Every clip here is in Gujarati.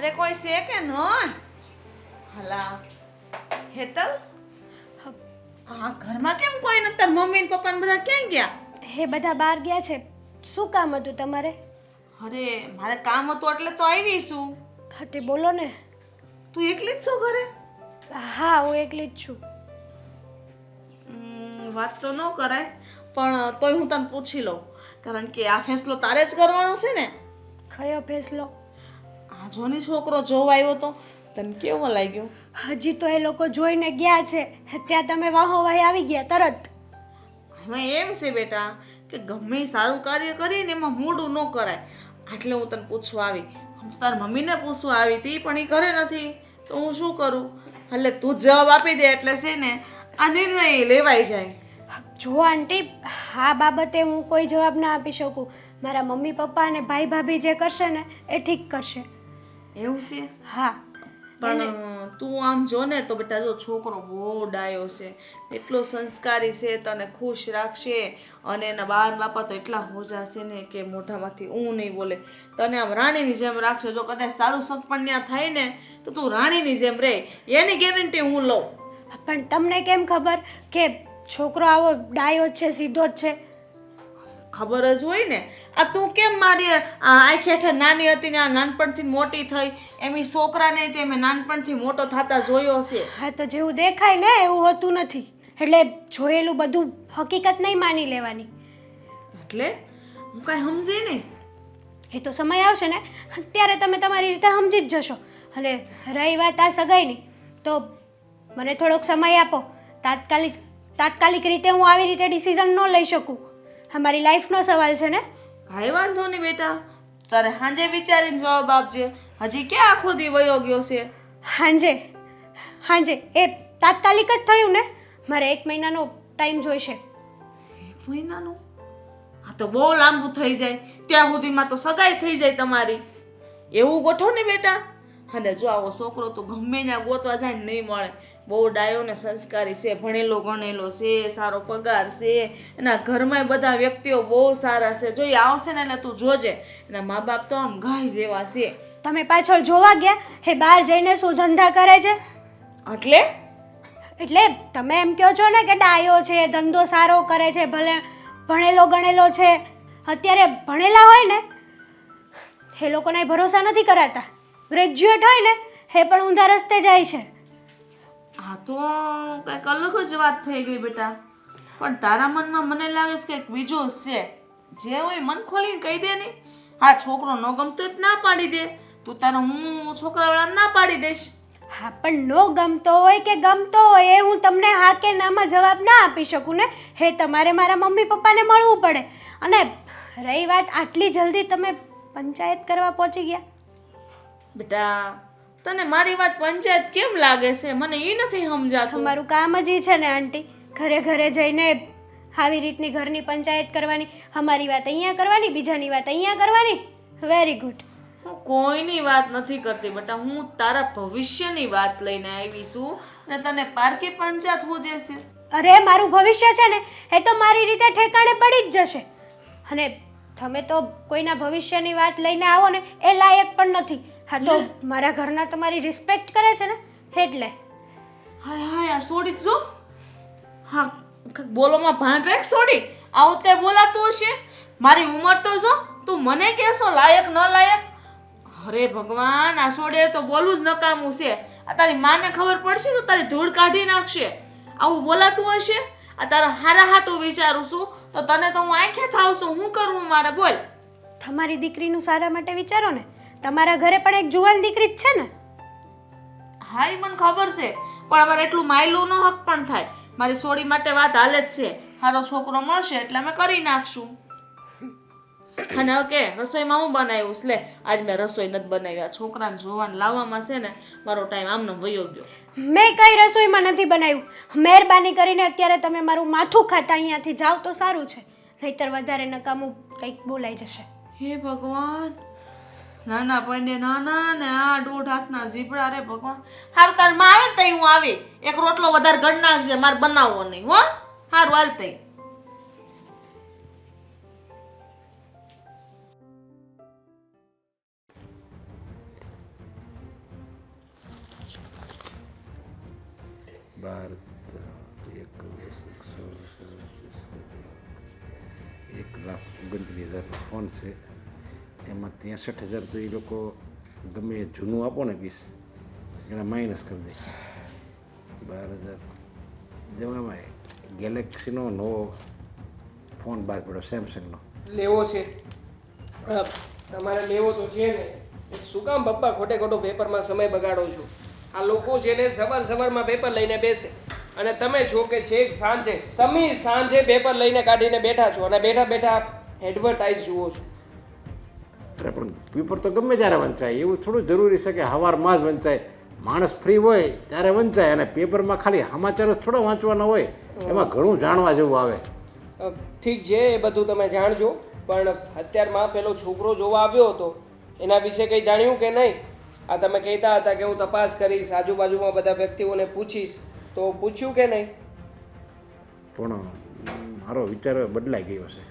અરે કોઈ છે કે ન હલા હેતલ? હા ઘરમાં કેમ કોઈ નથી? તાર મમ્મી ને પપ્પા ને બધા ક્યાં ગયા? હે બધા બહાર ગયા છે. શું કામ હતું તમારે? અરે મારે કામ હતું એટલે તો આવી છું. હા તે બોલો ને. તું એકલી જ છો ઘરે? હા હું એકલી જ છું. વાત તો ન કરાય પણ તોય હું તને પૂછી લઉં. કારણ કે આ ફેસલો તારે જ કરવાનો છે ને? કયો ફેસલો? આ જોની છોકરો જોવા આવ્યો તો. તને કેવો લાગ્યો? હજી તો એ લોકો જોઈને ગયા છે. ત્યાં તમે વાહો વાહી આવી ગયા તરત. હવે એમ છે બેટા કે ગમે સારું કાર્ય કરીને એમાં મોડું ન કરાય. એટલે હું તને પૂછવા આવી. હું તાર મમ્મીને પૂછવા આવી હતી પણ એ ઘરે નથી. તો હું શું કરું? એટલે તું જવાબ આપી દે એટલે છે ને આ નિર્ણય લેવાઈ જાય. જો આંટી આ બાબતે હું કોઈ જવાબ ના આપી શકું. મારા મમ્મી પપ્પા અને ભાઈ ભાભી જે કરશે ને એ ઠીક કરશે. એવું છે? હા. પણ તું આમ જો ને તો બેટા જો છોકરો બહુ ડાયો છે. એટલો સંસ્કારી છે તને ખુશ રાખશે. અને એના બાન બાપા તો એટલા હોજા છે ને કે મોઢામાંથી ઊં નહીં બોલે. તને આમ રાણીની જેમ રાખશે જો કદાચ તારું શક પણ ત્યાં થાય ને તો તું રાણીની જેમ રહે એની ગેરંટી હું લઉં. પણ તમને કેમ ખબર કે છોકરો આવો ડાયો છે સીધો જ છે? ખબર જ હોય ને. આ તું કેમ મારી આ આંખે હેઠળ નાની હતી ને આ નાનપણથી મોટી થઈ. એમ ઈ છોકરાને તે મેં નાનપણથી મોટો થતા જોયો છે. હા તો જેવું દેખાય ને એવું હોતું નથી. એટલે જોયેલું બધું હકીકત નહીં માની લેવાની. એટલે હું કાંઈ સમજે નહીં. એ તો સમય આવશે ને. ત્યારે તમે તમારી રીતે સમજી જ જશો. અને રહી વાત આ સગાઈની. તો મને થોડોક સમય આપો. તાત્કાલિક તાત્કાલિક રીતે હું આવી રીતે ડિસિઝન ન લઈ શકું. આ મારી લાઈફનો સવાલ છે ને? કાંઈ વાંધો નહીં બેટા. તારે સાંજે વિચારીને જવાબ આપજે. હજી ક્યાં આખો દી વયો ગયો છે? હાંજે. હાંજે. એ તાત્કાલિક જ થયું ને? મારે એક મહિનાનો ટાઈમ જોઈશે. એક મહિનાનું? આ તો બહુ લાંબુ થઈ જાય. ત્યાં સુધીમાં તો સગાઈ થઈ જાય તમારી. એવું ગોઠો ને બેટા. અને જો આવો છોકરો તો ગમે ત્યાં ગોતવા જાય ને નહીં મળે. બહુ ડાયો ને સંસ્કારી છે ભણેલો ગણેલો છે સારો પગાર છે. એના ઘરમાં બધા વ્યક્તિઓ બહુ સારા છે. જો એ આવશે ને એટલે તું જોજે. એના મા બાપ તો આમ ગાય જેવા છે. તમે પાછળ જોવા ગયા? એ બહાર જઈને શું ધંધા કરે છે? એટલે? એટલે તમે એમ કહો છો ને કે ડાયો છે ધંધો સારો કરે છે ભલે ભણેલો ગણેલો છે. અત્યારે ભણેલા હોય ને એ લોકોને ભરોસા નથી કરાતા. ગ્રેજ્યુએટ હોય ને એ પણ ઊંધા રસ્તે જાય છે. આ તો કંઈક અલગ જ વાત થઈ ગઈ બેટા. પણ તારા મનમાં મને લાગે છે કે બીજું છે. જે હોય મન ખોલીને કહી દે ને. આ છોકરો ન ગમતો જ ના પાડી દે. તું તારા હું છોકરાવાળા ના પાડી દઈશ. હા પણ નો ગમતો હોય કે ગમતો હોય એ હું તમને હા કે નામાં જવાબ ના આપી શકું ને. હે તમારે મારા મમ્મી પપ્પાને મળવું પડે. અને રહી વાત આટલી જલ્દી તમે પંચાયત કરવા પહોંચી ગયા. બેટા તને મારી વાત પંચાયત કેમ લાગે છે? મને એ નથી સમજાતું. તમારું કામ જ એ છે ને આંટી. ઘરે ઘરે જઈને આવી રીતની ઘરની પંચાયત કરવાની અમારી વાત અહીંયા કરવાની બીજાની વાત અહીંયા કરવાની? વેરી ગુડ હું કોઈની વાત નથી કરતી બેટા હું તારા ભવિષ્યની વાત લઈને આવી છું અને તને પારકી પંચાયત હું જશે અરે મારું ભવિષ્ય છે ને એ તો મારી રીતે ઠેકાણે પડી જ જશે. અને તમે તો કોઈના ભવિષ્યની વાત લઈને આવો ને એ લાયક પણ નથી. હા તો મારા ઘરના તમારી રિસ્પેક્ટ કરે છે ને એટલે. હાય હાય આ સોડી જો. હા બોલોમાં ભાન રાખ સોડી. આવું તે બોલાતું હશે. મારી ઉંમર તો જો તું મને કહેશો લાયક ન લાયક અરે ભગવાન આ સોડે તો બોલવું જ નકામું છે. આ તારી માને ખબર પડશે તો તારી ધૂળ કાઢી નાખશે. આવું બોલાતું હશે? આ તારા હારા હાટું વિચારું છું. તો તને તો હું આંખે થાવ છું હું કરવું મારે? બોલ. તમારી દીકરીનું સારા માટે વિચારો ને. તમારા ઘરે પણ એક જુવાન દીકરી જ છે ને? હા એ મને ખબર છે. પણ અમારે એટલું માયલું નો હક પણ થાય. મારી સોડી માટે વાત હાલે જ છે. મારો છોકરો મળશે એટલે અમે કરી નાખશું. અને ઓકે કે રસોઈમાં હું બનાવ્યું છે? લે આજ મેં રસોઈ નથી બનાવી. આ છોકરાને જોવાને લાવવામાં છે ને મારો ટાઈમ આમનો વયો ગયો. મેં કઈ રસોઈમાં નથી બનાવ્યું. મહેરબાની કરીને અત્યારે તમે મારું માથું ખાતા અહીંયાથી જાઓ તો સારું છે. નહીતર વધારે નકામું કંઈક બોલાઈ જશે. હે ભગવાન. નાના પંડે નાના ને આ દોઢ હાથના ઝીપડા રે ભગવાન હારું તારમાં આવે ને તઈ હું આવી એક રોટલો વધારે ગણ નાખજે મારે બનાવવો નહીં હો હારું હાલ તઈ ફોન છે એમાં ત્રેસઠ હજાર તો એ લોકો ગમે જૂનું આપો ને પીસ એના માઇનસ કરી દે. બાર હજાર. જેમાં ગેલેક્સીનો નવો ફોન બહાર પડ્યો સેમસંગનો લેવો છે. તમારે લેવો તો છે ને. શું કામ પપ્પા ખોટે ખોટો પેપરમાં સમય બગાડો છો? આ લોકો છે ને સવાર સવારમાં પેપર લઈને બેસે. અને તમે છો કે છેક સાંજે, સમી સાંજે પેપર લઈને કાઢીને બેઠા છો અને બેઠા બેઠા એડવર્ટાઇઝ જુઓ છો. અરે પણ પેપર તો ગમે ત્યારે વંચાય. એવું થોડું જરૂરી છે કે સવારમાં જ વંચાય. માણસ ફ્રી હોય ત્યારે વંચાય અને પેપરમાં ખાલી સમાચાર જ થોડા વાંચવાના હોય એમાં ઘણું જાણવા જેવું આવે. ઠીક છે એ બધું તમે જાણજો. પણ અત્યારમાં પેલો છોકરો જોવા આવ્યો હતો એના વિશે કંઈ જાણ્યું કે નહીં? આ તમે કહેતા હતા કે હું તપાસ કરીશ આજુબાજુમાં બધા વ્યક્તિઓને પૂછીશ. તો પૂછ્યું કે નહીં? પણ મારો વિચાર બદલાઈ ગયો છે.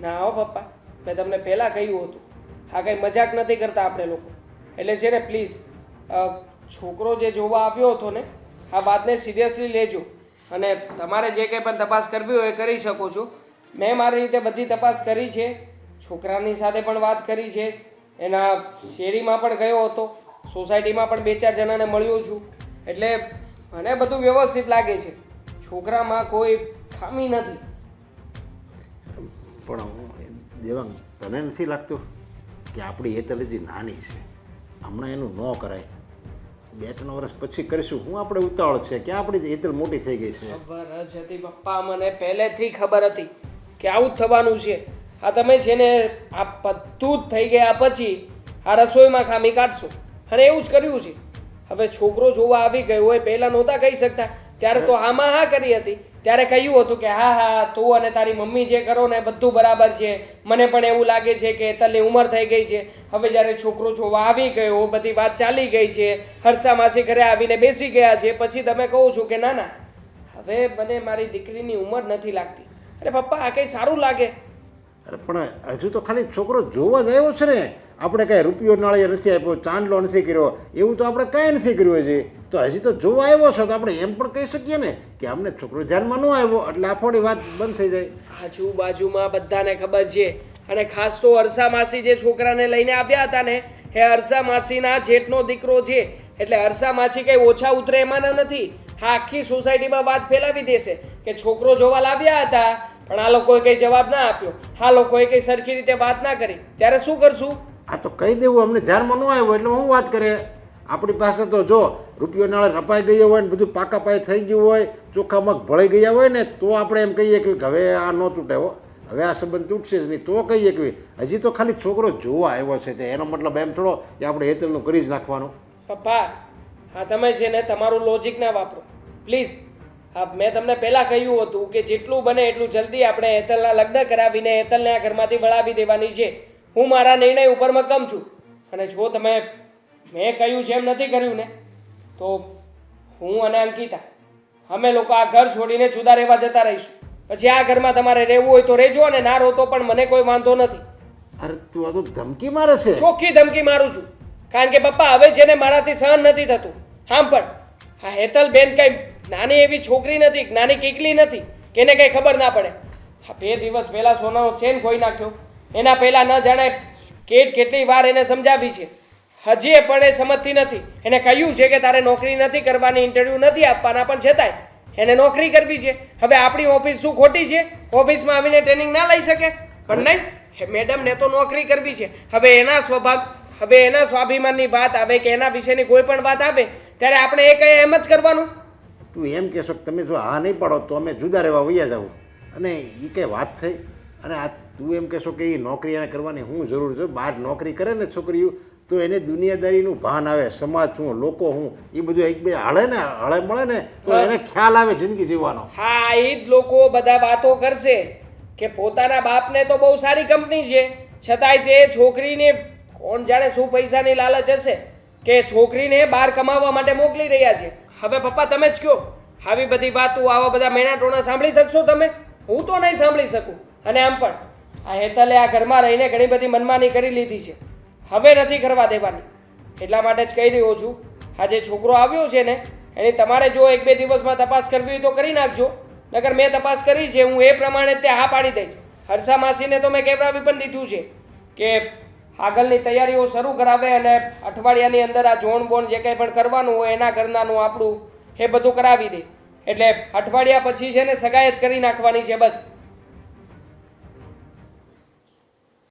ના હો પપ્પા. મેં તમને પહેલાં કહ્યું હતું. આ કંઈ મજાક નથી કરતા આપણે લોકો. એટલે છે ને પ્લીઝ છોકરો જે જોવા આવ્યો હતો ને, આ વાતને સિરિયસલી લેજો. અને તમારે જે કંઈ પણ તપાસ કરવી હોય એ કરી શકો છો. મેં મારી રીતે બધી તપાસ કરી છે. છોકરાની સાથે પણ વાત કરી છે. એના શેરીમાં પણ ગયો હતો. સોસાયટીમાં પણ બે ચાર જણાને મળ્યો છું. એટલે મને બધું વ્યવસ્થિત લાગે છે. છોકરામાં કોઈ ખામી નથી. પણ દેવાંગ, તને નથી લાગતું કે આપણી હેતલ હજી નાની છે? હમણાં એનું ન કરાય. બે ત્રણ વર્ષ પછી કરીશું. હું આપણે ઉતાવળ છે કે આપણી હેતલ મોટી થઈ ગઈ છે. ખબર જ હતી પપ્પા, મને પહેલેથી ખબર હતી કે આવું જ થવાનું છે. આ તમે છે ને, આ બધું જ થઈ ગયા પછી આ રસોઈમાં ખામી કાઢશો. અને એવું જ કર્યું છે. હવે છોકરો જોવા આવી ગયો હોય, પહેલાં નહોતા કહી શકતા. ત્યારે તો આમાં હા કરી હતી. ત્યારે કહ્યું હતું કે, હા હા, તું અને તારી મમ્મી જે કરો ને બધું બરાબર છે. મને પણ એવું લાગે છે કે તલની ઉંમર થઈ ગઈ છે. હવે જ્યારે છોકરો જોવા આવી ગયો, બધી વાત ચાલી ગઈ છે. હર્ષા માસી ઘરે આવીને બેસી ગયા છે. પછી તમે કહો છો કે, ના ના, હવે મને મારી દીકરીની ઉંમર નથી લાગતી. અરે પપ્પા, આ કંઈ સારું લાગે. અરે પણ હજુ તો ખાલી છોકરો જોવા જ આવ્યો છે ને. આપણે કાંઈ રૂપિયો નાળિયેર નથી આપ્યો, ચાંદલો નથી કર્યો, એવું તો આપણે કાંઈ નથી કર્યું હજી. તો હજી તો જોવા આવ્યો છો તો આપણે એમ પણ કહી શકીએ ને કે અમને છોકરો ધ્યાનમાં ન આવ્યો, એટલે આફોડી વાત બંધ થઈ જાય. આજુબાજુમાં બધાને ખબર છે. અને ખાસ તો અરસા માસી જે છોકરાને લઈને આવ્યા હતા ને, એ અરસા માસીના જેઠનો દીકરો છે. એટલે અરસા માસી કંઈ ઓછા ઉતરે એમાંના નથી. હા, આખી સોસાયટીમાં વાત ફેલાવી દેશે કે છોકરો જોવા લાવ્યા હતા, પણ આ લોકોએ કંઈ જવાબ ના આપ્યો. આ લોકોએ કંઈ સરખી રીતે વાત ના કરી. ત્યારે શું કરશું? આ તો કહી દેવું, અમને ધ્યાનમાં ન આવ્યો એટલે હું વાત કરે. આપણી પાસે તો જો રૂપિયો નાળે રપાઈ ગયો હોય ને બધું પાકા પાય થઈ ગયું હોય ચોખ્ખા મગ ભળાઈ ગયા હોય ને, તો આપણે એમ કહીએ કે હવે આ ન તૂટે હવે આ સંબંધ તૂટશે જ નહીં. તો કહીએ કે હજી તો ખાલી છોકરો જોવા આવ્યો છે તે. એનો મતલબ એમ થોડો કે આપણે હેતલનું કરી જ નાખવાનું. પપ્પા હા તમે છે ને તમારું લોજિક ના વાપરો. પ્લીઝ હા મેં તમને પહેલાં કહ્યું હતું કે જેટલું બને એટલું જલ્દી આપણે હેતલના લગ્ન કરાવીને હેતલને આ ઘરમાંથી બળાવી દેવાની છે. હું મારા નિર્ણય ઉપર મક્કમ છું. અને જો તમે મેં કહ્યું જેમ નથી કર્યું ને તો હું અને અંકિતા અમે લોકો આ ઘર છોડીને જુદા રહેવા જતા રહીશું. પછી આ ઘરમાં તમારે રહેવું હોય તો રહેજો અને ના રહો તો પણ મને કોઈ વાંધો નથી. અરે તું આ તો ધમકી મારે છે. ચોખ્ખી ધમકી મારું છું. કારણ કે પપ્પા હવે જેને મારાથી સહન નથી થતું આમ પણ. આ હેતલ બેન કઈ નાની એવી છોકરી નથી નાની કીકલી નથી કે એને કઈ ખબર ના પડે. આ બે દિવસ પહેલા સોનાનો ચેન ખોઈ નાખ્યો. એના પહેલાં ન જાણે કેટ કેટલી વાર એને સમજાવી છે. હજી પણ એ સમજતી નથી. એને કહ્યું છે કે તારે નોકરી નથી કરવાની ઇન્ટરવ્યૂ નથી આપવાના, પણ છતાંય એને નોકરી કરવી છે. હવે આપણી ઓફિસ શું ખોટી છે? ઓફિસમાં આવીને ટ્રેનિંગ ના લઈ શકે? પણ નહીં મેડમને તો નોકરી કરવી છે. હવે એના સ્વભાવ, હવે એના સ્વાભિમાનની વાત આવે કે એના વિશેની કોઈ પણ વાત આવે, ત્યારે આપણે એ કંઈ એમ જ કરવાનું. તું એમ કહેશો તમે જો હા નહીં પાડો તો અમે જુદા રહેવા વૈયા જાવ અને એ કંઈ વાત થઈ? અને આ તું એમ કહેશો કે એ નોકરી એને કરવાની હું જરૂર છે બહાર નોકરી કરે ને છોકરીઓ તો એને દુનિયાદારીનું ભાન આવે સમાજ શું લોકો હું એ બધું એક બે હળે ને હળે મળે ને તો એને ખ્યાલ આવે જિંદગી જીવવાનો. હા એ જ લોકો બધા વાતો કરશે કે પોતાના બાપને તો બહુ સારી કંપની છે. છતાંય તે છોકરીને કોણ જાણે શું પૈસાની લાલચ હશે કે છોકરીને બહાર કમાવવા માટે મોકલી રહ્યા છે. હવે પપ્પા તમે જ કહો આવી બધી વાતો આવા બધા મેણા ટોણા સાંભળી શકશો તમે? હું તો નહીં સાંભળી શકું. અને આમ પણ આ હેતલે આ ઘરમાં રહીને ઘણી બધી મનમાની કરી લીધી છે. હવે નથી કરવા દેવાની. એટલા માટે જ કહી રહ્યો છું આ જે છોકરો આવ્યો છે ને, એની તમારે જો એક બે દિવસમાં તપાસ કરવી હોય તો કરી નાખજો. નકર મેં તપાસ કરી છે, હું એ પ્રમાણે તે હા પાડી દઈશ. હર્ષા માસીને તો મેં કહેવડાવી પણ દીધું છે કે આગળની તૈયારીઓ શરૂ કરાવે અને અઠવાડિયાની અંદર આ જોણ બોણ જે કંઈ પણ કરવાનું હોય એના ઘરનાનું આપણું એ બધું કરાવી દે. એટલે અઠવાડિયા પછી છે ને સગાઈ જ કરી નાખવાની છે બસ.